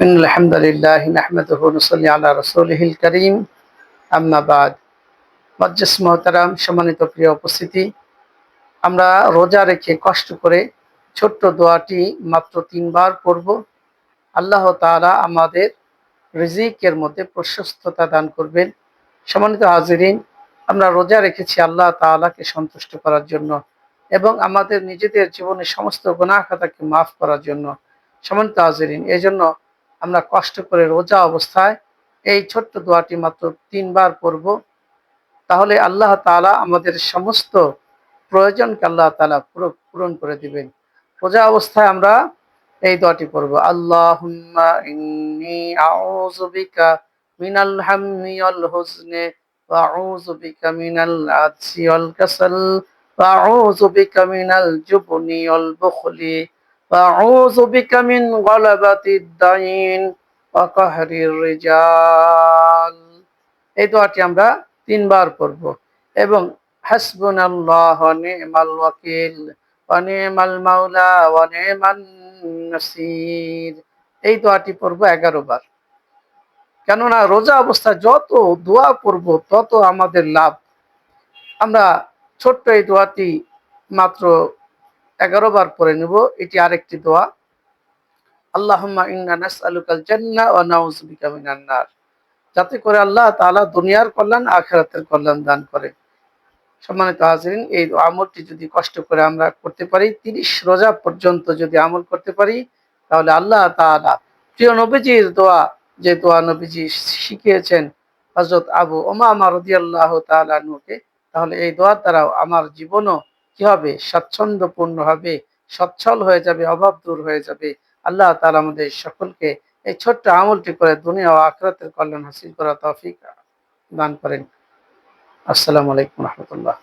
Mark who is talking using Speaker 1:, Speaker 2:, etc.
Speaker 1: إن الحمد لله نحمده ونصلي على رسوله الكريم أما بعد মজ্জেস মহতারাম সম্মানিত প্রিয় উপস্থিতি আমরা রোজা রেখে কষ্ট করে ছোট্ট দোয়াটি মাত্র তিনবার করব আল্লাহ তাআলা আমাদের রিজিকের মধ্যে প্রশস্ততা দান করবেন সম্মানিত হাজিরিন আমরা রোজা রেখেছি আল্লাহ তাআলাকে সন্তুষ্ট করার জন্য এবং আমাদের নিজেদের জীবনের সমস্ত গুনাহ খাতাকে মাফ করার জন্য সম্মানিত হাজিরিন এই জন্য আমরা কষ্ট করে রোজা অবস্থায় এই ছোট্ট দোয়াটি মাত্র তিনবার পড়ব। তাহলে আল্লাহ তাআলা আমাদের সমস্ত প্রয়োজনকে আল্লাহ তাআলা পুরো পূরণ করে দিবেন। রোজা অবস্থায় আমরা এই দোয়াটি পড়ব। বিকা মিনাল হাম্মি ওয়াল হুজনি ওয়া আউযু বিকা মিনাল আজসি ওয়াল কাসাল ওয়া আউযু বিকা বিকা মিন গালাবাতিদ দাইন ওয়া কাহরির রিজাল। এই দোয়াটি আমরা তিনবার পড়ব। এবং হাসবুনাল্লাহ ওয়া নি'মাল ওয়াকিল, ওয়া নি'মাল মাওলা, ওয়া নি'মান নাসির। এই দোয়াটি পড়ব এগারো বার। কেননা রোজা অবস্থায় যত দোয়া পড়ব, তত আমাদের লাভ। আমরা ছোট্ট এই দোয়াটি মাত্র এগারো বার পড়ে নেব, এটি আরেকটি দোয়া। যাতে করে আল্লাহ দুনিয়ার কল্যাণ কল্যাণ দান করে। সম্মানিত হাজিরিন, এই আমলটি যদি কষ্ট করে আমরা করতে পারি, তিরিশ রোজা পর্যন্ত যদি আমল করতে পারি, তাহলে আল্লাহ তাআলা, প্রিয় নবীজির দোয়া, যে দোয়া নবীজি শিখিয়েছেন হজরত আবু ওমামা রদিয়াল্লাহ তাআলাকে তাহলে এই দোয়ার দ্বারাও আমার জীবনও কি হবে? স্বাচ্ছন্দ্যপূর্ণ হবে, সচ্ছল হয়ে যাবে, অভাব দূর হয়ে যাবে। আল্লাহ তালা আমাদের সকলকে এই ছোট্ট আমলটি করে দুনিয়া ও আখরাতের কল্যাণ হাসিল করা তফিক দান করেন। আসসালামু আলাইকুম রহমতুল্লাহ।